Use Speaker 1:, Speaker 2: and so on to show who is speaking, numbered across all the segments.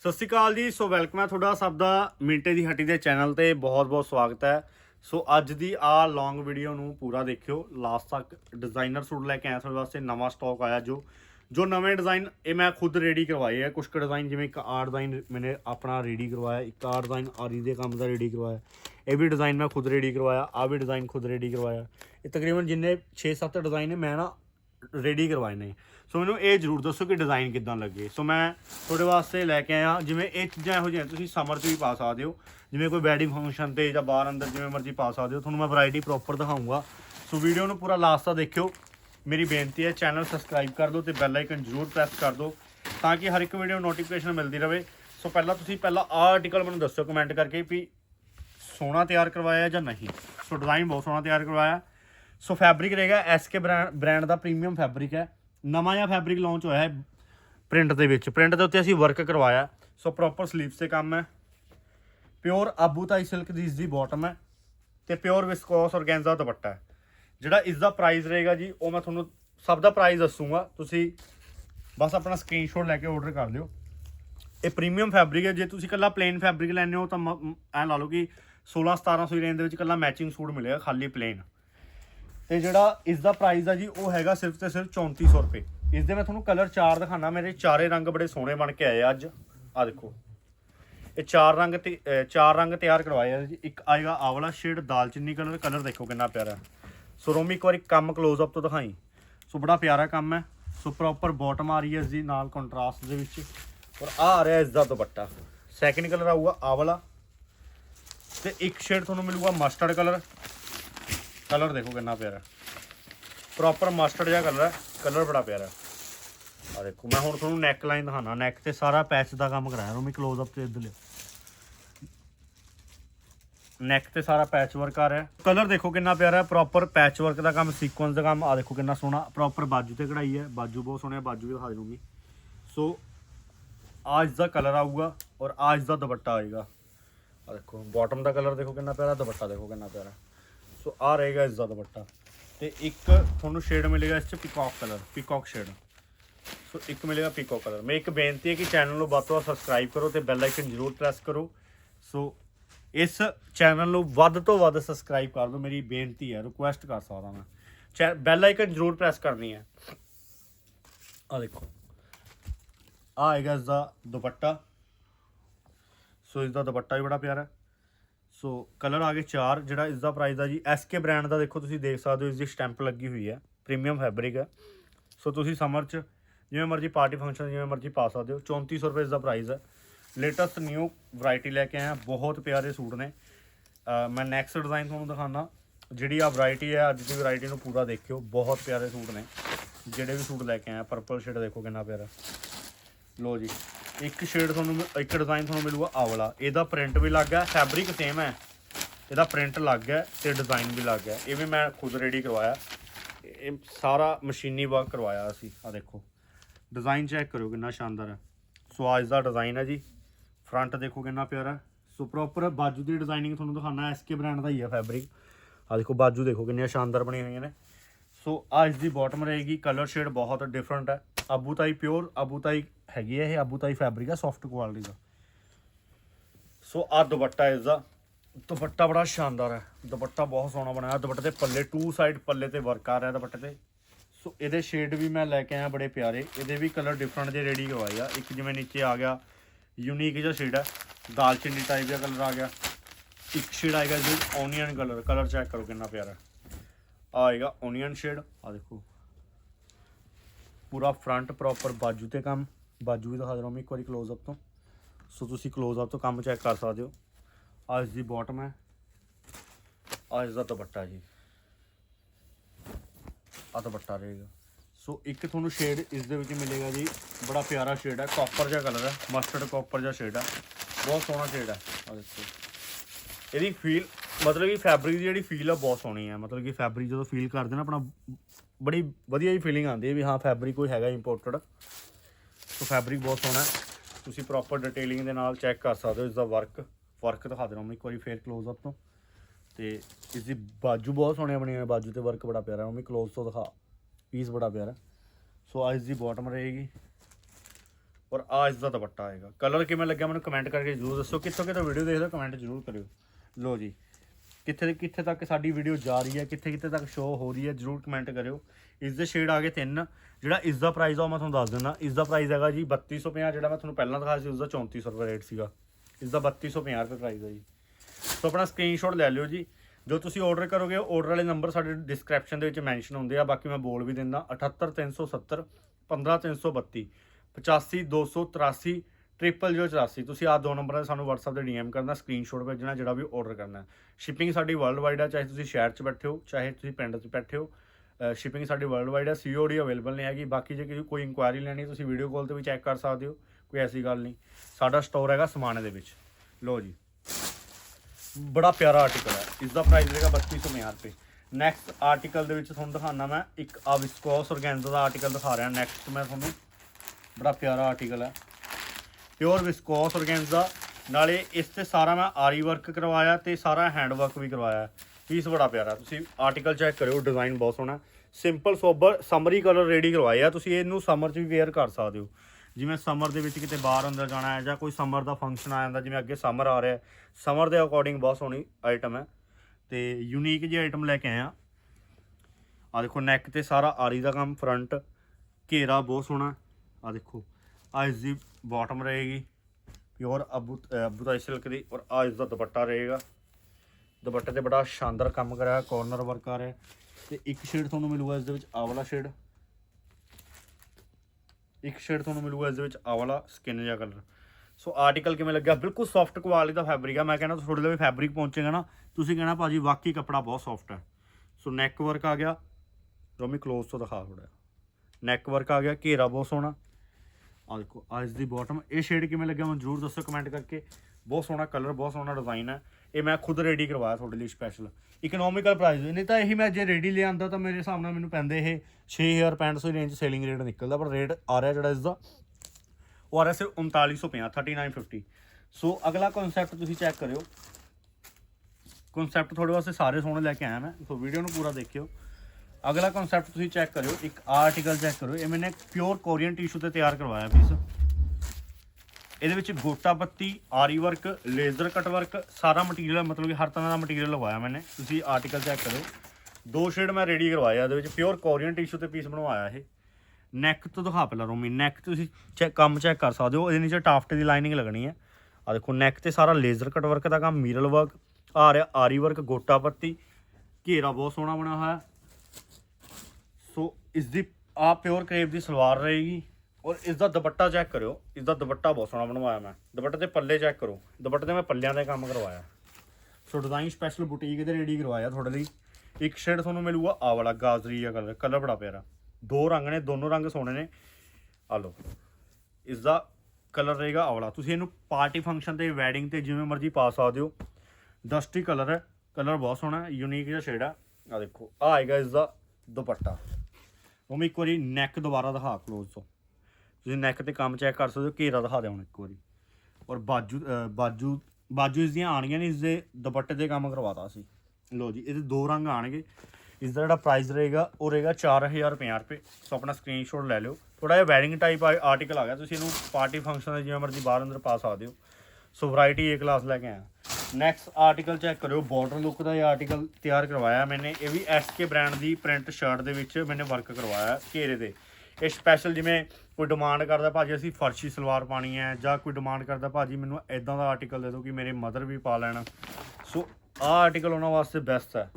Speaker 1: ਸਤਿ ਸ਼੍ਰੀ ਅਕਾਲ ਜੀ। ਸੋ ਵੈਲਕਮ ਹੈ ਤੁਹਾਡਾ ਸਭ ਦਾ ਮਿੰਟੇ ਦੀ ਹੱਟੀ ਦੇ ਚੈਨਲ ਤੇ। ਬਹੁਤ-ਬਹੁਤ ਸਵਾਗਤ ਹੈ। ਸੋ ਅੱਜ ਦੀ ਆ ਲੌਂਗ ਵੀਡੀਓ ਨੂੰ ਪੂਰਾ ਦੇਖਿਓ। ਲਾਸਟ ਤੱਕ ਡਿਜ਼ਾਈਨਰ ਸੂਟ ਲੈ ਕੇ ਆਇਆ ਤੁਹਾਡੇ ਵਾਸਤੇ। ਨਵਾਂ ਸਟਾਕ ਆਇਆ ਜੋ ਜੋ ਨਵੇਂ ਡਿਜ਼ਾਈਨ ਇਹ ਮੈਂ ਖੁਦ ਰੈਡੀ ਕਰਵਾਏ ਆ। ਕੁਝ ਕੁ ਡਿਜ਼ਾਈਨ ਜਿਵੇਂ ਇੱਕ ਆਰ ਡਿਜ਼ਾਈਨ ਮੈਨੇ ਆਪਣਾ ਰੈਡੀ ਕਰਵਾਇਆ। ਇੱਕ ਆਰ ਡਿਜ਼ਾਈਨ ਆਰੀ ਦੇ ਕੰਮ ਦਾ ਰੈਡੀ ਕਰਵਾਇਆ। ਇਹ ਵੀ ਡਿਜ਼ਾਈਨ ਮੈਂ ਖੁਦ ਰੈਡੀ ਕਰਵਾਇਆ। ਆ ਵੀ ਡਿਜ਼ਾਈਨ ਖੁਦ ਰੈਡੀ ਕਰਵਾਇਆ। ਇਹ ਤਕਰੀਬਨ ਜਿੰਨੇ 6-7 ਡਿਜ਼ਾਈਨ ਨੇ, ਮੈਂ ਨਾ ਰੈਡੀ ਕਰਵਾਏ ਨੇ। ਸੋ ਮੈਨੂੰ ਇਹ ਜਰੂਰ ਦੱਸੋ ਕਿ ਡਿਜ਼ਾਈਨ ਕਿਦਾਂ ਲੱਗੇ। ਸੋ ਮੈਂ ਤੁਹਾਡੇ ਵਾਸਤੇ ਲੈ ਕੇ ਆਇਆ। ਜਿਵੇਂ ਇਹ ਚੀਜ਼ਾਂ ਇਹੋ ਜਿਹੀਆਂ ਤੁਸੀਂ ਸਮਰ 'ਚ ਵੀ ਪਾ ਸਕਦੇ ਹੋ। ਜਿਵੇਂ ਕੋਈ ਵੈਡਿੰਗ ਫੰਕਸ਼ਨ ਤੇ ਜਾਂ ਬਾਹਰ ਅੰਦਰ ਜਿਵੇਂ ਮਰਜ਼ੀ ਪਾ ਸਕਦੇ ਹੋ। ਤੁਹਾਨੂੰ ਮੈਂ ਵੈਰਾਈਟੀ ਪ੍ਰੋਪਰ ਦਿਖਾਉਂਗਾ। ਸੋ ਵੀਡੀਓ ਨੂੰ ਪੂਰਾ ਲਾਸਟ ਤੱਕ ਦੇਖਿਓ। ਮੇਰੀ ਬੇਨਤੀ ਹੈ ਚੈਨਲ ਸਬਸਕ੍ਰਾਈਬ ਕਰ ਦਿਓ ਤੇ ਬੈਲ ਆਈਕਨ ਜਰੂਰ ਪ੍ਰੈਸ ਕਰ ਦਿਓ ਤਾਂ ਕਿ ਹਰ ਇੱਕ ਵੀਡੀਓ ਨੋਟੀਫਿਕੇਸ਼ਨ ਮਿਲਦੀ ਰਹੇ। ਸੋ ਪਹਿਲਾਂ ਤੁਸੀਂ ਪਹਿਲਾਂ ਆਹ ਆਰਟੀਕਲ ਮੈਨੂੰ ਦੱਸੋ ਕਮੈਂਟ ਕਰਕੇ ਵੀ ਸੋਹਣਾ ਤਿਆਰ ਕਰਵਾਇਆ ਜਾਂ ਨਹੀਂ। ਸੋ ਡਿਜ਼ਾਈਨ ਬਹੁਤ ਸੋਹਣਾ ਤਿਆਰ ਕਰਵਾਇਆ। ਸੋ ਫੈਬਰਿਕ ਰਹੇਗਾ ਐਸਕੇ ਬ੍ਰਾਂਡ ਦਾ ਪ੍ਰੀਮੀਅਮ ਫੈਬਰਿਕ ਹੈ। ਨਵਾਂ ਜਿਹਾ ਫੈਬਰਿਕ ਲਾਂਚ ਹੋਇਆ ਹੈ ਪ੍ਰਿੰਟ ਦੇ ਵਿੱਚ। ਪ੍ਰਿੰਟ ਦੇ ਉੱਤੇ ਅਸੀਂ ਵਰਕ ਕਰਵਾਇਆ। ਸੋ ਪ੍ਰੋਪਰ ਸਲੀਵਸ ਤੇ ਕੰਮ ਹੈ। ਪਿਓਰ ਆਬੂਤਾਈ ਸਿਲਕ ਦੀ ਇਸ ਦੀ ਬਾਟਮ ਹੈ ਤੇ ਪਿਓਰ ਵਿਸਕੋਸ ਔਰਗੈਂਜ਼ਾ ਦੁਪੱਟਾ ਹੈ। ਜਿਹੜਾ ਇਸ ਦਾ ਪ੍ਰਾਈਸ ਰਹੇਗਾ ਜੀ, ਉਹ ਮੈਂ ਤੁਹਾਨੂੰ ਸਭ ਦਾ ਪ੍ਰਾਈਸ ਦੱਸੂਗਾ। ਤੁਸੀਂ ਬਸ ਆਪਣਾ ਸਕਰੀਨਸ਼ਾਟ ਲੈ ਕੇ ਆਰਡਰ ਕਰ ਲਿਓ। ਇਹ ਪ੍ਰੀਮੀਅਮ ਫੈਬਰਿਕ ਹੈ। ਜੇ ਤੁਸੀਂ ਕੱਲਾ ਪਲੇਨ ਫੈਬਰਿਕ ਲੈਣੇ ਹੋ ਤਾਂ ਮ- ਐਂ ਲਾ ਲਓ ਕਿ 16 1700 ਦੀ ਰੇਂਜ ਦੇ ਵਿੱਚ ਕੱਲਾ ਮੈਚਿੰਗ ਸੂਟ ਮਿਲੇਗਾ, ਖਾਲੀ ਪਲੇਨ ਤੇ ਜਿਹੜਾ ਇਸ ਦਾ ਪ੍ਰਾਈਸ ਆ ਜੀ, ਉਹ ਹੈਗਾ ਸਿਰਫ ਤੇ ਸਿਰਫ 3400 ਰੁਪਏ। ਇਸ ਦੇ ਮੈਂ ਤੁਹਾਨੂੰ ਕਲਰ ਚਾਰ ਦਿਖਾਣਾ ਮੇਰੇ ਚਾਰੇ ਰੰਗ ਬੜੇ ਸੋਹਣੇ ਬਣ ਕੇ ਆਏ ਆ ਅੱਜ। ਆ ਦੇਖੋ। ਇਹ ਚਾਰ ਰੰਗ ਤੇ ਚਾਰ ਰੰਗ ਤਿਆਰ ਕਰਵਾਏ ਆ ਜੀ। ਇੱਕ ਆਏਗਾ ਆਵਲਾ ਸ਼ੇਡ ਦਾਲਚੀਨੀ ਕਲਰ ਕਲਰ ਦੇਖੋ ਕਿੰਨਾ ਪਿਆਰਾ। ਸੋ ਰੋਮੀ, ਇੱਕ ਵਾਰੀ ਕੰਮ ਕਲੋਜ਼ ਅਪ ਤੋਂ ਦਿਖਾਈ। ਸੋ ਬੜਾ ਪਿਆਰਾ ਕੰਮ ਹੈ। ਸੋ ਪ੍ਰੋਪਰ ਬਾਟਮ ਆ ਰਹੀ ਹੈ ਇਸ ਦੀ ਨਾਲ ਕੰਟਰਾਸਟ ਦੇ ਵਿੱਚ। ਔਰ ਆ ਆ ਰਿਹਾ ਇਸ ਦਾ ਦੁਪੱਟਾ। ਸੈਕਿੰਡ ਕਲਰ ਆਊਗਾ ਆਵਲਾ ਵਾਲਾ। ਤੇ ਇੱਕ ਸ਼ੇਡ ਤੁਹਾਨੂੰ ਮਿਲੂਗਾ ਮਸਟਰਡ ਕਲਰ ਕਲਰ ਦੇਖੋ ਕਿੰਨਾ ਪਿਆਰਾ। ਪ੍ਰੋਪਰ ਮਸਟਰਡ ਜਿਹਾ ਕਲਰ ਹੈ, ਕਲਰ ਬੜਾ ਪਿਆਰਾ। ਆ ਦੇਖੋ, ਮੈਂ ਹੁਣ ਤੁਹਾਨੂੰ ਨੈਕ ਲਾਈਨ ਦਿਖਾਣਾ ਨੈਕ ਤੇ ਸਾਰਾ ਪੈਚ ਦਾ ਕੰਮ ਕਰਾਇਆ, ਰੋਮੀ ਕਲੋਜ਼ ਅਪ ਤੇ ਇੱਧਰ ਲਿਓ ਨੈਕ ਤੇ ਸਾਰਾ ਪੈਚ ਵਰਕ ਆ ਰਿਹਾ। ਕਲਰ ਦੇਖੋ ਕਿੰਨਾ ਪਿਆਰਾ ਹੈ ਪ੍ਰੋਪਰ ਪੈਚ ਵਰਕ ਦਾ ਕੰਮ ਸੀਕੁਐਂਸ ਦਾ ਕੰਮ। ਆ ਦੇਖੋ ਕਿੰਨਾ ਸੋਹਣਾ ਪ੍ਰੋਪਰ ਬਾਜੂ ਤੇ ਕਢਾਈ ਹੈ। ਬਾਜੂ ਬਹੁਤ ਸੋਹਣੇ ਬਾਜੂ ਵੀ ਦਿਖਾ ਦੂੰਗੀ ਸੋ ਅੱਜ ਦਾ ਕਲਰ ਆਊਗਾ ਔਰ ਅੱਜ ਦਾ ਦੁਪੱਟਾ ਆਏਗਾ। ਆ ਦੇਖੋ ਬਾਟਮ ਦਾ ਕਲਰ ਦੇਖੋ ਕਿੰਨਾ ਪਿਆਰਾ, ਦੁਪੱਟਾ ਦੇਖੋ ਕਿੰਨਾ ਪਿਆਰਾ। ਸੋ ਆ ਰਹੇਗਾ ਇਸ ਦਾ ਦੁਪੱਟਾ। ਤੇ ਇੱਕ ਤੁਹਾਨੂੰ ਸ਼ੇਡ ਮਿਲੇਗਾ ਇਸ ਚ peacock colour peacock shade so ਇੱਕ ਮਿਲੇਗਾ ਪੀਕੌਕ ਕਲਰ ਮੇਰੀ ਇੱਕ ਬੇਨਤੀ ਹੈ ਕਿ ਚੈਨਲ ਨੂੰ ਵੱਧ ਤੋਂ ਵੱਧ ਸਬਸਕ੍ਰਾਈਬ ਕਰੋ ਤੇ ਬੈਲ ਆਈਕਨ ਜ਼ਰੂਰ ਪ੍ਰੈਸ ਕਰੋ। ਸੋ ਇਸ ਚੈਨਲ ਨੂੰ ਵੱਧ ਤੋਂ ਵੱਧ ਸਬਸਕ੍ਰਾਈਬ ਕਰ ਦਿਓ। ਮੇਰੀ ਬੇਨਤੀ ਹੈ ਰਿਕੁਐਸਟ ਕਰ ਸਕਦਾ ਮੈਂ। ਬੈਲ ਆਈਕਨ ਜ਼ਰੂਰ ਪ੍ਰੈਸ ਕਰਨੀ ਹੈ। ਆ ਦੇਖੋ। ਆ ਆਏਗਾ ਇਸ ਦਾ ਦੁਪੱਟਾ। ਸੋ ਇਸ ਦਾ ਦੁਪੱਟਾ ਵੀ ਬੜਾ ਪਿਆਰਾ ਹੈ। ਸੋ ਕਲਰ ਆ ਗਏ ਚਾਰ, ਜਿਹੜਾ ਇਸ ਦਾ ਪ੍ਰਾਈਸ ਆ ਜੀ ਐਸਕੇ ਬ੍ਰਾਂਡ ਦਾ ਦੇਖੋ ਤੁਸੀਂ ਦੇਖ ਸਕਦੇ ਹੋ ਇਸ ਦੀ ਸਟੈਂਪ ਲੱਗੀ ਹੋਈ ਹੈ ਪ੍ਰੀਮੀਅਮ ਫੈਬਰਿਕ ਹੈ। ਸੋ ਤੁਸੀਂ ਸਮਰ ਚ ਜਿਵੇਂ ਮਰਜ਼ੀ ਪਾਰਟੀ ਫੰਕਸ਼ਨ ਜਿਵੇਂ ਮਰਜ਼ੀ ਪਾ ਸਕਦੇ ਹੋ 3400 ਰੁਪਏ ਇਸ ਦਾ ਪ੍ਰਾਈਸ ਹੈ। ਲੇਟੈਸਟ ਨਿਊ ਵੈਰਾਈਟੀ ਲੈ ਕੇ ਆਇਆ ਬਹੁਤ ਪਿਆਰੇ ਸੂਟ ਨੇ। ਮੈਂ ਨੈਕਸਟ ਡਿਜ਼ਾਈਨ ਤੁਹਾਨੂੰ ਦਿਖਾਣਾ ਜਿਹੜੀ ਆ ਵੈਰਾਈਟੀ ਹੈ, ਅੱਜ ਦੀ ਵੈਰਾਈਟੀ ਨੂੰ ਪੂਰਾ ਦੇਖਿਓ, ਬਹੁਤ ਪਿਆਰੇ ਸੂਟ ਨੇ। ਜਿਹੜੇ ਵੀ ਸੂਟ ਲੈ ਕੇ ਆਇਆ ਪਰਪਲ ਸ਼ੇਡ ਦੇਖੋ ਕਿੰਨਾ ਪਿਆਰਾ। ਲੋ ਜੀ। ਇੱਕ ਸ਼ੇਡ ਤੁਹਾਨੂੰ ਮਿ- ਇੱਕ ਡਿਜ਼ਾਈਨ ਤੁਹਾਨੂੰ ਮਿਲੂਗਾ ਆਹ ਇਹਦਾ ਪ੍ਰਿੰਟ ਵੀ ਲੱਗ ਗਿਆ ਫੈਬਰਿਕ ਸੇਮ ਹੈ। ਇਹਦਾ ਪ੍ਰਿੰਟ ਲੱਗ ਗਿਆ ਤੇ ਡਿਜ਼ਾਈਨ ਵੀ ਲੱਗ ਗਿਆ। ਇਹ ਵੀ ਮੈਂ ਖੁਦ ਰੈਡੀ ਕਰਵਾਇਆ। ਇਹ ਸਾਰਾ ਮਸ਼ੀਨੀ ਵਰਕ ਕਰਵਾਇਆ ਅਸੀਂ। ਆ ਦੇਖੋ। ਡਿਜ਼ਾਈਨ ਚੈੱਕ ਕਰਿਓ ਕਿੰਨਾ ਸ਼ਾਨਦਾਰ ਹੈ। ਸੋ ਅੱਜ ਦਾ ਡਿਜ਼ਾਈਨ ਹੈ ਜੀ। ਫਰੰਟ ਦੇਖੋ ਕਿੰਨਾ ਪਿਆਰਾ। ਹੈ। ਸੋ ਪ੍ਰੋਪਰ ਬਾਜੂ ਦੀ ਡਿਜ਼ਾਈਨਿੰਗ ਤੁਹਾਨੂੰ ਦਿਖਾਣਾ ਐਸਕੇ ਬ੍ਰਾਂਡ ਦਾ ਹੀ ਹੈ ਫੈਬਰਿਕ ਆ ਦੇਖੋ, ਬਾਜੂ ਦੇਖੋ ਕਿੰਨੀਆਂ ਸ਼ਾਨਦਾਰ ਬਣੀਆਂ ਹੋਈਆਂ ਨੇ। ਸੋ ਆ ਇਸ ਦੀ ਬਾਟਮ ਰਹੇਗੀ। ਕਲਰ ਸ਼ੇਡ ਬਹੁਤ ਡਿਫਰੈਂਟ ਹੈ। ਅਬੂ ਪਿਓਰ ਅਬੂ ਤਾਈ ਹੈਗੀ ਹੈ ਇਹ ਅਬੂ ਫੈਬਰਿਕ ਹੈ ਸੌਫਟ ਕੁਆਲਿਟੀ ਦਾ। ਸੋ ਆ ਦੁਪੱਟਾ ਇਸ ਦਾ ਦੁਪੱਟਾ ਬੜਾ ਸ਼ਾਨਦਾਰ ਹੈ। ਦੁਪੱਟਾ ਬਹੁਤ ਸੋਹਣਾ ਬਣਾਇਆ ਦੁਪੱਟੇ ਤੇ ਪੱਲੇ ਟੂ ਸਾਈਡ ਪੱਲੇ ਤੇ ਵਰਕ ਆ ਰਿਹਾ ਦੁਪੱਟੇ ਤੇ। ਸੋ ਇਹਦੇ ਸ਼ੇਡ ਵੀ ਮੈਂ ਲੈ ਕੇ ਆਇਆ ਬੜੇ ਪਿਆਰੇ। ਇਹਦੇ ਵੀ ਕਲਰ ਡਿਫਰੈਂਟ ਜਿਹੇ ਰੈਡੀ ਕਰਵਾਏ ਆ। ਇੱਕ ਜਿਵੇਂ ਨੀਚੇ ਆ ਗਿਆ ਯੂਨੀਕ ਜਿਹਾ ਸ਼ੇਡ ਹੈ ਦਾਲਚੀਨੀ ਟਾਈਪ ਦਾ ਕਲਰ ਆ ਗਿਆ। ਇੱਕ ਸ਼ੇਡ ਆਏਗਾ ਜੀ ਓਨੀਅਨ ਕਲਰ ਕਲਰ ਚੈੱਕ ਕਰੋ ਕਿੰਨਾ ਪਿਆਰਾ। ਆ ਆਏਗਾ ਓਨੀਅਨ ਸ਼ੇਡ ਆ ਦੇਖੋ। ਪੂਰਾ ਫਰੰਟ ਪ੍ਰੋਪਰ ਬਾਜੂ ਤੇ ਕੰਮ। ਬਾਜੂ ਵੀ ਦਿਖਾ ਦਰਾਂ ਮੈਂ ਇੱਕ ਵਾਰੀ ক্লোਜ਼ ਅਪ ਤੋਂ। ਸੋ ਤੁਸੀਂ ক্লোਜ਼ ਅਪ ਤੋਂ ਕੰਮ ਚੈੱਕ ਕਰ ਸਕਦੇ ਹੋ। ਆ ਇਸ ਦੀ ਬਾਟਮ ਹੈ। ਆ ਇਸ ਦਾ ਦੁਪੱਟਾ ਜੀ। ਆਹ ਦੁਪੱਟਾ ਰਹੇਗਾ। ਸੋ ਇੱਕ ਤੁਹਾਨੂੰ ਸ਼ੇਡ ਇਸ ਦੇ ਵਿੱਚ ਮਿਲੇਗਾ ਜੀ। ਬੜਾ ਪਿਆਰਾ ਸ਼ੇਡ ਹੈ। ਕਾਪਰ ਜਿਹਾ ਕਲਰ ਹੈ। ਮਸਟਰਡ ਕਾਪਰ ਜਿਹਾ ਸ਼ੇਡ ਹੈ। ਬਹੁਤ ਸੋਹਣਾ ਸ਼ੇਡ ਹੈ। ਆ ਦੇਖੋ। ਇਹਦੀ ਫੀਲ ਮਤਲਬ ਕਿ ਫੈਬਰਿਕ ਦੀ ਜਿਹੜੀ ਫੀਲ ਆ, ਬਹੁਤ ਸੋਹਣੀ ਹੈ। ਮਤਲਬ ਕਿ ਫੈਬਰਿਕ ਜਦੋਂ ਫੀਲ ਕਰਦੇ ਨਾ, ਆਪਣਾ ਬੜੀ ਵਧੀਆ ਹੀ ਫੀਲਿੰਗ ਆਉਂਦੀ ਹੈ ਵੀ ਹਾਂ ਫੈਬਰਿਕ ਕੋਈ ਹੈਗਾ ਇੰਪੋਰਟਡ ਸੋ ਫੈਬਰਿਕ ਬਹੁਤ ਸੋਹਣਾ ਤੁਸੀਂ ਪ੍ਰੋਪਰ ਡਿਟੇਲਿੰਗ ਦੇ ਨਾਲ ਚੈੱਕ ਕਰ ਸਕਦੇ ਹੋ ਇਸ ਦਾ ਵਰਕ ਵਰਕ ਦਿਖਾ ਦਿੰਦਾ ਮੈਂ ਇੱਕ ਵਾਰੀ ਫੇਰ ক্লোਜ਼ ਅਪ ਤੋਂ। ਤੇ ਇਸ ਦੀ ਬਾਜੂ ਬਹੁਤ ਸੋਹਣੀਆਂ ਬਣੀਆਂ ਹੋਏ ਬਾਜੂ ਤੇ ਵਰਕ ਬੜਾ ਪਿਆਰਾ ਉਹ ਵੀ ক্লোਜ਼ ਤੋਂ ਦਿਖਾ ਪੀਸ ਬੜਾ ਪਿਆਰਾ ਸੋ ਆ ਇਸ ਦੀ ਬਾਟਮ ਰਹੇਗੀ। ਔਰ ਆ ਇਸ ਦਾ ਦੁਪੱਟਾ ਆਏਗਾ। ਕਲਰ ਕਿਵੇਂ ਲੱਗਿਆ ਮੈਨੂੰ ਕਮੈਂਟ ਕਰਕੇ ਜ਼ਰੂਰ ਦੱਸੋ। ਕਿੱਥੋਂ ਕਿੱਥੋਂ ਵੀਡੀਓ ਦੇਖਦੇ ਹੋ ਕਮੈਂਟ ਜ਼ਰੂਰ ਕਰਿਓ। ਲੋ ਜੀ। ਕਿੱਥੇ ਕਿੱਥੇ ਤੱਕ ਸਾਡੀ ਵੀਡੀਓ ਜਾ ਰਹੀ ਹੈ, ਕਿੱਥੇ ਕਿੱਥੇ ਤੱਕ ਸ਼ੋਅ ਹੋ ਰਹੀ ਹੈ, ਜ਼ਰੂਰ ਕਮੈਂਟ ਕਰਿਓ। ਇਸ ਦੇ ਸ਼ੇਡ ਆ ਗਏ ਤਿੰਨ। ਜਿਹੜਾ ਇਸ ਦਾ ਪ੍ਰਾਈਸ ਆ ਉਹ ਮੈਂ ਤੁਹਾਨੂੰ ਦੱਸ ਦਿੰਦਾ। ਇਸ ਦਾ ਪ੍ਰਾਈਸ ਹੈਗਾ ਜੀ 3250 ਜਿਹੜਾ ਮੈਂ ਤੁਹਾਨੂੰ ਪਹਿਲਾਂ ਦਿਖਾਇਆ ਸੀ, ਉਸ ਦਾ 3400 ਰੁਪਏ ਰੇਟ ਸੀਗਾ। ਇਸ ਦਾ 3250 ਰੁਪਏ ਪ੍ਰਾਈਸ ਹੈ ਜੀ। ਸੋ ਆਪਣਾ ਸਕਰੀਨਸ਼ਾਟ ਲੈ ਲਿਓ ਜੀ। ਜੋ ਤੁਸੀਂ ਆਰਡਰ ਕਰੋਗੇ ਆਰਡਰ ਵਾਲੇ ਨੰਬਰ ਸਾਡੇ ਡਿਸਕ੍ਰਿਪਸ਼ਨ ਦੇ ਵਿੱਚ ਮੈਂਸ਼ਨ ਹੁੰਦੇ ਆ। ਬਾਕੀ ਮੈਂ ਬੋਲ ਵੀ ਦਿੰਦਾ। 78370 15332 85283 0084 ਤੁਸੀਂ ਆਹ ਦੋ ਨੰਬਰਾਂ 'ਤੇ ਸਾਨੂੰ WhatsApp ਤੇ DM ਕਰਨਾ ਸਕਰੀਨਸ਼ਾਟ ਭੇਜਣਾ, ਜਿਹੜਾ ਵੀ ਆਰਡਰ ਕਰਨਾ। ਸ਼ਿਪਿੰਗ ਸਾਡੀ ਵਰਲਡ ਵਾਈਡ ਆ, ਚਾਹੇ ਤੁਸੀਂ ਸ਼ਹਿਰ 'ਚ ਬੈਠੇ ਹੋ, ਚਾਹੇ ਤੁਸੀਂ ਪਿੰਡ 'ਚ ਬੈਠੇ ਹੋ। ਸ਼ਿਪਿੰਗ ਸਾਡੀ ਵਰਲਡ ਵਾਈਡ ਆ COD ਅਵੇਲੇਬਲ ਨਹੀਂ ਹੈਗੀ। ਬਾਕੀ ਜੇ ਕਿਸੇ ਕੋਈ ਇਨਕੁਆਇਰੀ ਲੈਣੀ, ਤੁਸੀਂ ਵੀਡੀਓ ਕਾਲ ਤੇ ਵੀ ਚੈੱਕ ਕਰ ਸਕਦੇ ਹੋ। ਕੋਈ ਐਸੀ ਗੱਲ ਨਹੀਂ। ਸਾਡਾ ਸਟੋਰ ਹੈਗਾ ਸਮਾਣੇ ਦੇ ਵਿੱਚ। ਲੋ ਜੀ। ਬੜਾ ਪਿਆਰਾ ਆਰਟੀਕਲ ਹੈ। ਇਸ ਦਾ ਪ੍ਰਾਈਸ ਰਹੇਗਾ 3250 ਰੁਪਏ। ਨੈਕਸਟ ਆਰਟੀਕਲ ਦੇ ਵਿੱਚ ਤੁਹਾਨੂੰ ਦਿਖਾਣਾ ਮੈਂ ਇੱਕ ਆ ਵਿਸਕੋਸ ਔਰਗੈਂਜ਼ਾ ਦਾ ਆਰਟੀਕਲ ਦਿਖਾ ਰਿਹਾ। ਨੈਕਸਟ ਮੈਂ ਤੁਹਾਨੂੰ ਬੜਾ ਪਿਆਰਾ ਆਰਟੀਕਲ ਹੈ। ਪਿਓਰ ਵਿਸਕੋਸ ਔਰਗੈਂਜ਼ਾ ਨਾਲੇ ਇਸ ਤੇ ਸਾਰਾ ਮੈਂ ਆਰੀ ਵਰਕ ਕਰਵਾਇਆ ਤੇ ਸਾਰਾ ਹੈਂਡ ਵਰਕ ਵੀ ਕਰਵਾਇਆ। ਪੀਸ ਬੜਾ ਪਿਆਰਾ। ਤੁਸੀਂ ਆਰਟੀਕਲ ਚੈੱਕ ਕਰਿਓ ਡਿਜ਼ਾਈਨ ਬਹੁਤ ਸੋਹਣਾ। Simple sober summery colour ready ਕਰਵਾਏ ਆ। ਤੁਸੀਂ ਇਹਨੂੰ ਸਮਰ 'ਚ ਵੀ ਵੇਅਰ ਕਰ ਸਕਦੇ ਹੋ। ਜਿਵੇਂ ਸਮਰ ਦੇ ਵਿੱਚ ਕਿਤੇ ਬਾਹਰ ਅੰਦਰ ਜਾਣਾ ਹੈ ਜਾਂ ਕੋਈ ਸਮਰ ਦਾ ਫੰਕਸ਼ਨ ਆ ਜਾਂਦਾ, ਜਿਵੇਂ ਅੱਗੇ ਸਮਰ ਆ ਰਿਹਾ ਸਮਰ ਦੇ ਅਕੋਰਡਿੰਗ ਬਹੁਤ ਸੋਹਣੀ ਆਈਟਮ ਹੈ। ਤੇ ਯੂਨੀਕ ਜਿਹੀ ਆਈਟਮ ਲੈ ਕੇ ਆਇਆ ਆ। ਦੇਖੋ ਨੈਕ ਤੇ ਸਾਰਾ ਆਰੀ ਦਾ ਕੰਮ ਫਰੰਟ ਘੇਰਾ ਬਹੁਤ ਸੋਹਣਾ। ਆ ਦੇਖੋ ਆ ਇਸ ਦੀ ਬਾਟਮ ਰਹੇਗੀ। ਪਿਓਰ ਅਬੂ ਅਬੂਤਾਈ ਸਿਲਕ ਦੀ ਔਰ ਆ ਇਸ ਦਾ ਦੁਪੱਟਾ ਰਹੇਗਾ। ਦੁਪੱਟੇ ਤੇ ਬੜਾ ਸ਼ਾਨਦਾਰ ਕੰਮ ਕਰਿਆ ਕਾਰਨਰ ਵਰਕ ਆ ਰਿਹਾ। ਤੇ ਇੱਕ ਸ਼ੇਡ ਤੁਹਾਨੂੰ ਮਿਲੂਗਾ ਇਸ ਦੇ ਵਿੱਚ ਆਵਲਾ ਸ਼ੇਡ ਇੱਕ ਸ਼ੇਡ ਤੁਹਾਨੂੰ ਮਿਲੂਗਾ ਇਸ ਦੇ ਵਿੱਚ ਆਵਲਾ ਵਾਲਾ ਸਕਿਨ ਜਿਹਾ ਕਲਰ ਸੋ ਆਰਟੀਕਲ ਕਿਵੇਂ ਲੱਗਿਆ? ਬਿਲਕੁਲ ਸੌਫਟ ਕੁਆਲਿਟੀ ਦਾ ਫੈਬਰਿਕ ਆ। ਮੈਂ ਕਹਿੰਦਾ ਤੁਹਾਡੇ ਲਈ ਫੈਬਰਿਕ ਪਹੁੰਚੇਗਾ ਨਾ। ਤੁਸੀਂ ਕਹਿਣਾ ਭਾਜੀ, ਵਾਕਈ ਕੱਪੜਾ ਬਹੁਤ ਸੌਫਟ ਹੈ ਸੋ ਨੈਕ ਵਰਕ ਆ ਗਿਆ। ਰੋਮੀ ক্লোਜ਼ ਤੋਂ ਦਿਖਾ ਥੋੜਾ ਨੈਕ ਵਰਕ ਆ ਗਿਆ। ਘੇਰਾ ਬਹੁਤ ਸੋਹਣਾ। ਆ ਦੇਖੋ ਆ ਇਸ ਦੀ ਬਾਟਮ ਇਹ ਸ਼ੇਡ ਕਿਵੇਂ ਲੱਗਿਆ ਮੈਨੂੰ ਜਰੂਰ ਦੱਸੋ ਕਮੈਂਟ ਕਰਕੇ। ਬਹੁਤ ਸੋਹਣਾ ਕਲਰ ਬਹੁਤ ਸੋਹਣਾ ਡਿਜ਼ਾਈਨ ਹੈ ਇਹ ਮੈਂ ਖੁਦ ਰੈਡੀ ਕਰਵਾਇਆ ਤੁਹਾਡੇ ਲਈ ਸਪੈਸ਼ਲ ਇਕਨੋਮਿਕਲ ਪ੍ਰਾਈਸ ਨਹੀਂ ਤਾਂ ਇਹੀ ਮੈਂ ਜੇ ਰੈਡੀ ਲਿਆਂਦਾ ਤਾਂ ਮੇਰੇ ਹਿਸਾਬ ਨਾਲ ਮੈਨੂੰ ਪੈਂਦੇ ਇਹ 6500 ਰੇਂਜ ਸੇਲਿੰਗ ਰੇਟ ਨਿਕਲਦਾ, ਪਰ ਰੇਟ ਆ ਰਿਹਾ ਜਿਹੜਾ ਇਸ ਦਾ ਉਹ ਆ ਰਿਹਾ ਸਿਰਫ 3950 3950 ਸੋ ਅਗਲਾ ਕਨਸੈਪਟ ਤੁਸੀਂ ਚੈੱਕ ਕਰਿਓ। ਕਨਸੈਪਟ ਤੁਹਾਡੇ ਵਾਸਤੇ ਸਾਰੇ ਸੋਹਣੇ ਲੈ ਕੇ ਆਇਆ ਮੈਂ, ਸੋ ਵੀਡੀਓ ਨੂੰ ਪੂਰਾ ਦੇਖਿਓ। ਅਗਲਾ ਕਨਸੈਪਟ ਤੁਸੀਂ ਚੈੱਕ ਕਰਿਓ, ਇੱਕ ਆਰਟੀਕਲ ਚੈੱਕ ਕਰਿਓ। ਇਹ ਮੈਨੇ ਪਿਓਰ ਕੋਰੀਅਨ ਟਿਸ਼ੂ ਤੇ ਤਿਆਰ ਕਰਵਾਇਆ ਪੀਸ ਇਹਦੇ ਵਿੱਚ ਗੋਟਾ ਪੱਤੀ, ਆਰੀ ਵਰਕ ਲੇਜ਼ਰ ਕਟ ਵਰਕ ਸਾਰਾ ਮਟੀਰੀਅਲ ਮਤਲਬ ਕਿ ਹਰ ਤਰ੍ਹਾਂ ਦਾ ਮਟੀਰੀਅਲ ਲਗਵਾਇਆ ਮੈਨੇ। ਤੁਸੀਂ ਆਰਟੀਕਲ ਚੈੱਕ ਕਰੋ ਦੋ ਸ਼ੇਡ ਮੈਂ ਰੈਡੀ ਕਰਵਾਇਆ ਇਹਦੇ ਵਿੱਚ ਪਿਓਰ ਕੋਰੀਅਨ ਟਿਸ਼ੂ ਤੇ ਪੀਸ ਬਣਵਾਇਆ ਇਹ। ਨੈਕ ਤੋਂ ਦਿਖਾ ਪਹਿਲਾਂ ਰੋਮੀ ਨੈਕ ਤੁਸੀਂ ਚੈੱਕ ਕੰਮ ਚੈੱਕ ਕਰ ਸਕਦੇ ਹੋ। ਇਹਦੇ ਨੀਚੇ ਟਾਫਟ ਦੀ ਲਾਈਨਿੰਗ ਲੱਗਣੀ ਹੈ। ਆ ਦੇਖੋ ਨੈਕ ਤੇ ਸਾਰਾ ਲੇਜ਼ਰ ਕਟ ਵਰਕ ਦਾ ਕੰਮ ਮੀਰਲ ਵਰਕ ਆ ਰਿਹਾ ਆਰੀ ਵਰਕ ਗੋਟਾ ਪੱਤੀ। ਘੇਰਾ ਬਹੁਤ ਸੋਹਣਾ ਬਣਿਆ ਹੋਇਆ। ਸੋ ਇਸ ਦੀ ਆ ਪਿਓਰ ਕਰੇਪ ਦੀ ਸਲਵਾਰ ਰਹੇਗੀ। ਔਰ ਇਸ ਦਾ ਦੁਪੱਟਾ ਚੈੱਕ ਕਰਿਓ। ਇਸ ਦਾ ਦੁਪੱਟਾ ਬਹੁਤ ਸੋਹਣਾ ਬਣਵਾਇਆ ਮੈਂ। ਦੁਪੱਟੇ ਦੇ ਪੱਲੇ ਚੈੱਕ ਕਰੋ। ਦੁਪੱਟੇ ਦੇ ਮੈਂ ਪੱਲਿਆਂ ਦਾ ਕੰਮ ਕਰਵਾਇਆ। ਸੋ ਡਿਜ਼ਾਈਨ ਸਪੈਸ਼ਲ ਬੁਟੀਕ ਦੇ ਰੈਡੀ ਕਰਵਾਇਆ ਤੁਹਾਡੇ ਲਈ। ਇੱਕ ਸ਼ੇਡ ਤੁਹਾਨੂੰ ਮਿਲੂਗਾ ਆ ਵਾਲਾ ਗਾਜ਼ਰੀ ਆ ਕਲਰ ਕਲਰ ਬੜਾ ਪਿਆਰਾ। ਦੋ ਰੰਗ ਨੇ, ਦੋਨੋਂ ਰੰਗ ਸੋਹਣੇ ਨੇ। ਆ ਲਓ। ਇਸ ਦਾ ਕਲਰ ਰਹੇਗਾ ਆ ਵਾਲਾ। ਤੁਸੀਂ ਇਹਨੂੰ ਪਾਰਟੀ ਫੰਕਸ਼ਨ ਤੇ ਵੈਡਿੰਗ ਤੇ ਜਿਵੇਂ ਮਰਜ਼ੀ ਪਾ ਸਕਦੇ ਹੋ। ਡਸਟੀ ਕਲਰ ਹੈ। ਕਲਰ ਬਹੁਤ ਸੋਹਣਾ ਯੂਨੀਕ ਜਿਹਾ ਸ਼ੇਡ ਆ। ਆ ਦੇਖੋ। ਆ ਆਏਗਾ ਇਸ ਦਾ ਦੁਪੱਟਾ। ਉਹ ਮੈਂ ਇੱਕ ਵਾਰੀ ਨੈਕ ਦੁਬਾਰਾ ਦਿਖਾ ক্লোਜ਼ ਤੋਂ। ਤੁਸੀਂ ਨੈਕ ਤੇ ਕੰਮ ਚੈੱਕ ਕਰ ਸਕਦੇ ਹੋ, ਘੇਰਾ ਦਿਖਾ ਦਿਓ ਹੁਣ ਇੱਕ ਵਾਰੀ। ਔਰ ਬਾਜੂ ਬਾਜੂ ਬਾਜੂ ਇਸ ਦੀਆਂ ਆਣਗੀਆਂ ਨੇ, ਇਸ ਦੇ ਦੁਪੱਟੇ ਤੇ ਕੰਮ ਕਰਵਾਤਾ ਸੀ ਲੋ ਜੀ, ਇਹਦੇ ਦੋ ਰੰਗ ਆਣਗੇ ਇਸ ਦਾ ਜਿਹੜਾ ਪ੍ਰਾਈਸ ਰਹੇਗਾ, ਉਹ ਰਹੇਗਾ 4050 ਰੁਪਏ। ਸੋ ਆਪਣਾ ਸਕਰੀਨਸ਼ਾਟ ਲੈ ਲਿਓ। ਥੋੜਾ ਜਿਹਾ ਵੈਡਿੰਗ ਟਾਈਪ ਆਰਟੀਕਲ ਆ ਗਿਆ, ਤੁਸੀਂ ਇਹਨੂੰ ਪਾਰਟੀ ਫੰਕਸ਼ਨ ਦੇ ਜਿਵੇਂ ਮਰਜ਼ੀ ਬਾਹਰ ਅੰਦਰ ਪਾ ਸਕਦੇ ਹੋ। ਸੋ ਵੈਰਾਈਟੀ ਏ ਕਲਾਸ ਲੈ ਕੇ ਆਇਆ। ਨੈਕਸਟ ਆਰਟੀਕਲ ਚੈੱਕ ਕਰਿਓ ਬਾਰਡਰ ਲੁੱਕ ਦਾ ਇਹ ਆਰਟੀਕਲ ਤਿਆਰ ਕਰਵਾਇਆ ਮੈਨੇ। ਇਹ ਵੀ ਐਸਕੇ ਬ੍ਰਾਂਡ ਦੀ ਪ੍ਰਿੰਟ ਸ਼ਰਟ ਦੇ ਵਿੱਚ ਮੈਨੇ ਵਰਕ ਕਰਵਾਇਆ ਘੇਰੇ ਤੇ। ਇਹ ਸਪੈਸ਼ਲ ਜਿਵੇਂ ਕੋਈ ਡਿਮਾਂਡ ਕਰਦਾ ਭਾਜੀ, ਅਸੀਂ ਫਰਸ਼ੀ ਸਲਵਾਰ ਪਾਣੀ ਹੈ ਜਾਂ ਕੋਈ ਡਿਮਾਂਡ ਕਰਦਾ ਭਾਜੀ, ਮੈਨੂੰ ਐਦਾਂ ਦਾ ਆਰਟੀਕਲ ਦੇ ਦਿਓ ਕਿ ਮੇਰੇ ਮਦਰ ਵੀ ਪਾ ਲੈਣ। ਸੋ ਆਹ ਆਰਟੀਕਲ ਉਹਨਾਂ ਵਾਸਤੇ ਬੈਸਟ ਹੈ।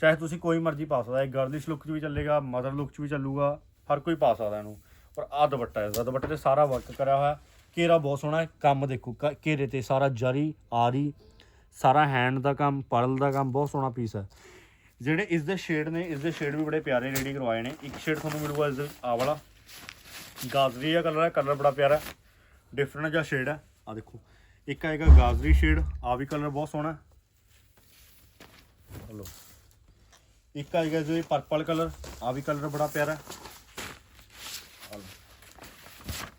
Speaker 1: ਚਾਹੇ ਤੁਸੀਂ ਕੋਈ ਮਰਜ਼ੀ ਪਾ ਸਕਦਾ ਹੈ ਗਰਲਿਸ਼ ਲੁੱਕ 'ਚ ਵੀ ਚੱਲੇਗਾ ਮਦਰ ਲੁੱਕ 'ਚ ਵੀ ਚੱਲੂਗਾ, ਹਰ ਕੋਈ ਪਾ ਸਕਦਾ ਇਹਨੂੰ। ਪਰ ਆਹ ਦੁਪੱਟਾ ਹੈ ਇਸਦਾ ਦੁਪੱਟੇ ਤੇ ਸਾਰਾ ਵਰਕ ਕਰਿਆ ਹੋਇਆ ਘੇਰਾ ਬਹੁਤ ਸੋਹਣਾ ਹੈ, ਕੰਮ ਦੇਖੋ ਕ- ਘੇਰੇ ਤੇ ਸਾਰਾ ਜਰੀ, ਆਰੀ, ਸਾਰਾ ਹੈਂਡ ਦਾ ਕੰਮ, ਪਰਲ ਦਾ ਕੰਮ, ਬਹੁਤ ਸੋਹਣਾ ਪੀਸ ਹੈ। ਜਿਹੜੇ ਇਸ ਦੇ ਸ਼ੇਡ ਨੇ, ਇਸ ਦੇ ਸ਼ੇਡ ਵੀ ਬੜੇ ਪਿਆਰੇ ਰੈਡੀ ਕਰਵਾਏ ਨੇ। ਇੱਕ ਸ਼ੇਡ ਤੁਹਾਨੂੰ ਮਿਲੂਗਾ ਇਸ ਦੇ ਆ ਵਾਲਾ। ਗਾਜ਼ਰੀ ਦਾ ਕਲਰ ਹੈ ਕਲਰ ਬੜਾ ਪਿਆਰਾ ਡਿਫਰੈਂਟ ਜਿਹਾ ਸ਼ੇਡ ਹੈ। ਆ ਦੇਖੋ, ਇੱਕ ਆਏਗਾ ਗਾਜ਼ਰੀ ਸ਼ੇਡ ਆ ਵੀ ਕਲਰ ਬਹੁਤ ਸੋਹਣਾ ਹੈ। ਹਲੋ। ਇੱਕ ਆਏਗਾ ਜੋ ਪਰਪਲ ਕਲਰ ਆ ਵੀ ਕਲਰ ਬੜਾ ਪਿਆਰਾ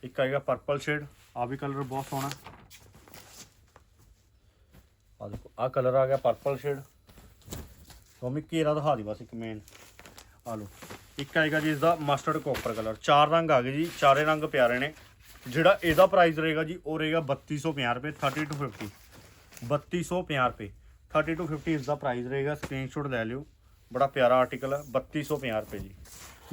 Speaker 1: ਇੱਕ ਆਏਗਾ ਪਰਪਲ ਸ਼ੇਡ ਆ ਵੀ ਕਲਰ ਬਹੁਤ ਸੋਹਣਾ ਆ ਦੇਖੋ ਆ ਕਲਰ ਆ ਗਿਆ ਪਰਪਲ ਸ਼ੇਡ ਤੋਮੀ ਘੇਰਾ ਦਿਖਾ ਦੀ ਬਸ ਇੱਕ ਮੇਨ ਆ ਲਓ। ਇੱਕ ਆਏਗਾ ਜੀ ਇਸ ਦਾ ਮਸਟਰਡ ਕੋਪਰ ਕਲਰ ਚਾਰ ਰੰਗ ਆ ਗਏ ਜੀ, ਚਾਰੇ ਰੰਗ ਪਿਆਰੇ ਨੇ। ਜਿਹੜਾ ਇਹਦਾ ਪ੍ਰਾਈਸ ਰਹੇਗਾ ਜੀ, ਉਹ ਰਹੇਗਾ 3250 ਰੁਪਏ 30 ਟੂ 50 3250 ਰੁਪਏ। 30 ਟੂ 50 ਇਸ ਦਾ ਪ੍ਰਾਈਸ ਰਹੇਗਾ ਸਕਰੀਨਸ਼ਾਟ ਲੈ ਲਿਓ। ਬੜਾ ਪਿਆਰਾ ਆਰਟੀਕਲ ਹੈ 3250 ਰੁਪਏ ਜੀ।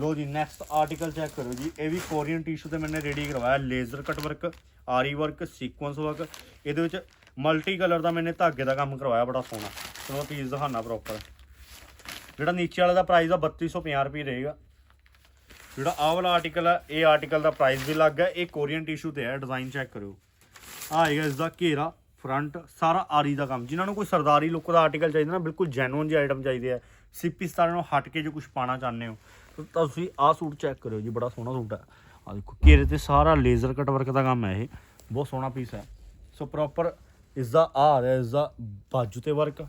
Speaker 1: ਲੋ ਜੀ ਨੈਕਸਟ ਆਰਟੀਕਲ ਚੈੱਕ ਕਰੋ ਜੀ। ਇਹ ਵੀ ਕੋਰੀਅਨ ਟਿਸ਼ੂ ਤੇ ਮੈਨੇ ਰੈਡੀ ਕਰਵਾਇਆ ਲੇਜ਼ਰ ਕਟ ਵਰਕ ਆਰੀ ਵਰਕ ਸੀਕੁਐਂਸ ਵਰਕ ਇਹਦੇ ਵਿੱਚ ਮਲਟੀ ਕਲਰ ਦਾ ਮੈਨੇ ਧਾਗੇ ਦਾ ਕੰਮ ਕਰਵਾਇਆ, ਬੜਾ ਸੋਹਣਾ। ਚਲੋ ਮੈਂ ਪੀਸ ਦਿਖਾਣਾ ਪ੍ਰੋਪਰ ਜਿਹੜਾ ਨੀਚੇ ਵਾਲੇ ਦਾ ਪ੍ਰਾਈਸ ਆ 3250 ਰੁਪਏ ਰਹੇਗਾ। ਜਿਹੜਾ ਆਹ ਵਾਲਾ ਆਰਟੀਕਲ ਹੈ ਇਹ ਆਰਟੀਕਲ ਦਾ ਪ੍ਰਾਈਸ ਵੀ ਲੱਗ ਹੈ ਇਹ ਕੋਰੀਅਨ ਟਿਸ਼ੂ ਤੇ ਹੈ ਡਿਜ਼ਾਈਨ ਚੈੱਕ ਕਰਿਓ। ਆਹ ਆਏਗਾ ਇਸ ਦਾ ਘੇਰਾ ਫਰੰਟ ਸਾਰਾ ਆਰੀ ਦਾ ਕੰਮ। ਜਿਨ੍ਹਾਂ ਨੂੰ ਕੋਈ ਸਰਦਾਰੀ ਲੁੱਕ ਦਾ ਆਰਟੀਕਲ ਚਾਹੀਦਾ ਨਾ, ਬਿਲਕੁਲ ਜੈਨੂਇਨ ਜਿਹੇ ਆਈਟਮ ਚਾਹੀਦੇ ਆ। ਸਿੱਪੀ ਸਤਾਰੇ ਨੂੰ ਹਟ ਕੇ ਜੇ ਕੁਝ ਪਾਣਾ ਚਾਹੁੰਦੇ ਹੋ, ਤਾਂ ਤੁਸੀਂ ਆਹ ਸੂਟ ਚੈੱਕ ਕਰਿਓ ਜੀ, ਬੜਾ ਸੋਹਣਾ ਸੂਟ ਹੈ ਆ ਦੇਖੋ, ਘੇਰੇ ਤੇ ਸਾਰਾ ਲੇਜ਼ਰ ਕਟ ਵਰਕ ਦਾ ਕੰਮ ਹੈ ਇਹ। ਬਹੁਤ ਸੋਹਣਾ ਪੀਸ ਹੈ ਸੋ ਪ੍ਰੋਪਰ ਇਸ ਦਾ ਆ ਆ ਰਿਹਾ ਇਸ ਦਾ ਬਾਜੂ ਤੇ ਵਰਕ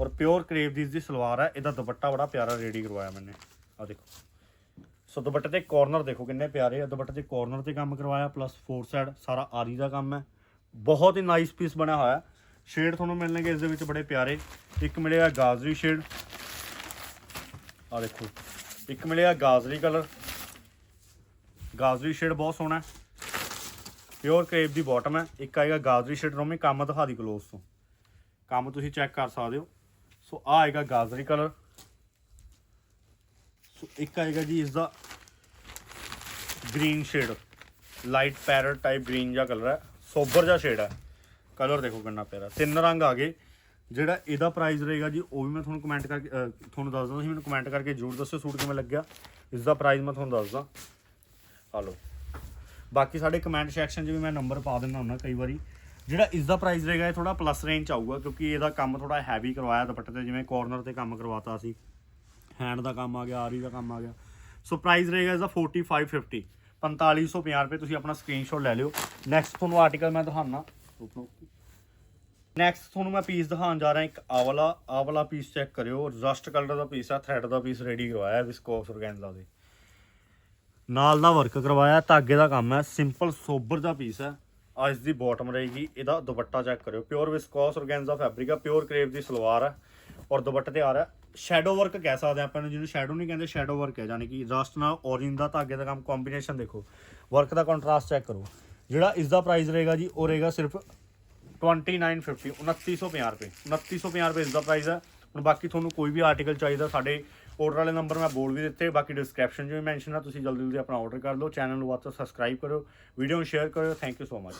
Speaker 1: ਔਰ ਪਿਓਰ ਕਰੇਵ ਦੀ ਇਸ ਦੀ ਸਲਵਾਰ ਹੈ ਇਹਦਾ ਦੁਪੱਟਾ ਬੜਾ ਪਿਆਰਾ ਰੈਡੀ ਕਰਵਾਇਆ ਮੈਨੇ। ਆ ਦੇਖੋ। ਸੋ ਦੁਪੱਟੇ ਤੇ ਕਾਰਨਰ ਦੇਖੋ ਕਿੰਨੇ ਪਿਆਰੇ ਆ। ਦੁਪੱਟੇ ਤੇ ਕਾਰਨਰ ਤੇ ਕੰਮ ਕਰਵਾਇਆ ਪਲੱਸ ਫੋਰ ਸਾਈਡ ਸਾਰਾ ਆਰੀ ਦਾ ਕੰਮ ਹੈ। ਬਹੁਤ ਹੀ ਨਾਈਸ ਪੀਸ ਬਣਿਆ ਹੋਇਆ ਸ਼ੇਡ ਤੁਹਾਨੂੰ ਮਿਲਣਗੇ ਇਸ ਦੇ ਵਿੱਚ ਬੜੇ ਪਿਆਰੇ। ਇੱਕ ਮਿਲਿਆ ਗਾਜ਼ਰੀ ਸ਼ੇਡ ਆ ਦੇਖੋ। ਇੱਕ ਮਿਲਿਆ ਗਾਜ਼ਰੀ ਕਲਰ ਗਾਜ਼ਰੀ ਸ਼ੇਡ ਬਹੁਤ ਸੋਹਣਾ ਪਿਓਰ ਕਰੇਪ ਦੀ ਬਾਟਮ ਹੈ। ਇੱਕ ਆਏਗਾ ਗਾਜ਼ਰੀ ਸ਼ੇਡ ਰੋਮੀ, ਕੰਮ ਦਿਖਾ ਦੀ ਕਲੋਸ ਤੋਂ। ਕੰਮ ਤੁਸੀਂ ਚੈੱਕ ਕਰ ਸਕਦੇ ਹੋ। ਸੋ ਆ ਆਏਗਾ ਗਾਜ਼ਰੀ ਕਲਰ। ਸੋ ਇੱਕ ਆਏਗਾ ਜੀ ਇਸ ਦਾ green shade. Light parrot type green ਜਿਹਾ ਕਲਰ ਹੈ। ਸੋਬਰ ਜਿਹਾ ਸ਼ੇਡ ਹੈ। ਕਲਰ ਦੇਖੋ ਕਿੰਨਾ ਪਿਆਰਾ ਤਿੰਨ ਰੰਗ ਆ ਗਏ। ਜਿਹੜਾ ਇਹਦਾ ਪ੍ਰਾਈਸ ਰਹੇਗਾ ਜੀ, ਉਹ ਵੀ ਮੈਂ ਤੁਹਾਨੂੰ ਕਮੈਂਟ ਕਰਕੇ ਤੁਹਾਨੂੰ ਦੱਸ ਦਾਂ ਤੁਸੀਂ ਮੈਨੂੰ ਕਮੈਂਟ ਕਰਕੇ ਜ਼ਰੂਰ ਦੱਸਿਓ ਸੂਟ ਕਿਵੇਂ ਲੱਗਿਆ। ਇਸ ਦਾ ਪ੍ਰਾਈਸ ਮੈਂ ਤੁਹਾਨੂੰ ਦੱਸਦਾ। ਆ ਲਓ। ਬਾਕੀ ਸਾਡੇ ਕਮੈਂਟ ਸੈਕਸ਼ਨ 'ਚ ਵੀ ਮੈਂ ਨੰਬਰ ਪਾ ਦਿੰਦਾ ਹੁੰਦਾ ਕਈ ਵਾਰੀ। ਜਿਹੜਾ ਇਸ ਦਾ ਪ੍ਰਾਈਸ ਰਹੇਗਾ, ਇਹ ਥੋੜਾ ਪਲੱਸ ਰੇਂਜ 'ਚ ਆਊਗਾ, ਕਿਉਂਕਿ ਇਹਦਾ ਕੰਮ ਥੋੜਾ ਹੈਵੀ ਕਰਵਾਇਆ ਦੁਪੱਟੇ ਤੇ, ਜਿਵੇਂ ਕਾਰਨਰ ਤੇ ਕੰਮ ਕਰਵਾਤਾ ਸੀ। ਹੈਂਡ ਦਾ ਕੰਮ ਆ ਗਿਆ, ਆਰੀ ਦਾ ਕੰਮ ਆ ਗਿਆ। ਸੋ ਪ੍ਰਾਈਸ ਰਹੇਗਾ ਇਸ ਦਾ 4550 4550 ਰੁਪਏ, ਤੁਸੀਂ ਆਪਣਾ ਸਕਰੀਨਸ਼ਾਟ ਲੈ ਲਿਓ। ਨੈਕਸਟ ਤੁਹਾਨੂੰ ਆਰਟੀਕਲ ਮੈਂ ਦਿਖਾਉਣਾ। ਨੈਕਸਟ ਤੁਹਾਨੂੰ ਮੈਂ ਪੀਸ ਦਿਖਾਉਣ ਜਾ ਰਿਹਾ, ਇੱਕ ਆਵਲਾ ਆਵਲਾ ਪੀਸ ਚੈੱਕ ਕਰਿਓ। ਰਸਟ ਕਲਰ ਦਾ ਪੀਸ ਆ ਥ੍ਰੈਡ ਦਾ ਪੀਸ ਰੈਡੀ ਕਰਵਾਇਆ ਵਿਸਕੋਸ ਔਰਗੈਂਜ਼ਾ ਦੇ। ਨਾਲ ਦਾ ਵਰਕ ਕਰਵਾਇਆ, ਧਾਗੇ ਦਾ ਕੰਮ ਹੈ ਸਿੰਪਲ ਸੋਬਰ ਦਾ ਪੀਸ ਹੈ ਆ ਇਸ ਦੀ ਬਾਟਮ ਰਹੇਗੀ, ਇਹਦਾ ਦੁਪੱਟਾ ਚੈੱਕ ਕਰਿਓ। ਪਿਓਰ ਵਿਸਕੋਸ ਔਰਗੈਂਜ਼ਾ ਫੈਬਰਿਕ ਆ ਪਿਓਰ ਕਰੇਵ ਦੀ ਸਲਵਾਰ ਹੈ ਔਰ ਦੁਪੱਟੇ ਤੇ ਆ। ਰਿਹਾ ਸ਼ੈਡੋ ਵਰਕ ਕਹਿ ਸਕਦੇ ਆਪਾਂ ਨੂੰ ਜਿਹਨੂੰ ਸ਼ੈਡੋ ਨਹੀਂ ਕਹਿੰਦੇ ਸ਼ੈਡੋ ਵਰਕ ਹੈ ਯਾਨੀ ਕਿ ਰਸਟ ਨਾਲ ਔਰੇਂਜ ਦਾ ਧਾਗੇ ਦਾ ਕੰਮ ਕੰਬੀਨੇਸ਼ਨ ਦੇਖੋ। ਵਰਕ ਦਾ ਕੰਟਰਾਸਟ ਚੈੱਕ ਕਰੋ। ਜਿਹੜਾ ਇਸ ਦਾ ਪ੍ਰਾਈਸ ਰਹੇਗਾ ਜੀ, ਉਹ ਰਹੇਗਾ ਸਿਰਫ 2950 2950 ਰੁਪਏ। 2950 ਰੁਪਏ ਇਸ ਦਾ ਪ੍ਰਾਈਸ ਹੈ ਹੁਣ ਬਾਕੀ ਤੁਹਾਨੂੰ ਕੋਈ ਵੀ ਆਰਟੀਕਲ ਚਾਹੀਦਾ, ਸਾਡੇ ਆਰਡਰ ਵਾਲੇ ਨੰਬਰ ਮੈਂ ਬੋਰਡ ਵੀ ਦਿੱਤੇ, ਬਾਕੀ ਡਿਸਕ੍ਰਿਪਸ਼ਨ 'ਚ ਵੀ ਮੈਂਸ਼ਨ ਆ, ਤੁਸੀਂ ਜਲਦੀ ਜਲਦੀ ਆਪਣਾ ਆਰਡਰ ਕਰ ਲਓ ਚੈਨਲ ਨੂੰ ਵੱਧ ਤੋਂ ਸਬਸਕ੍ਰਾਈਬ ਕਰੋ ਵੀਡੀਓ ਨੂੰ ਸ਼ੇਅਰ ਕਰੋ ਥੈਂਕ ਯੂ ਸੋ ਮਚ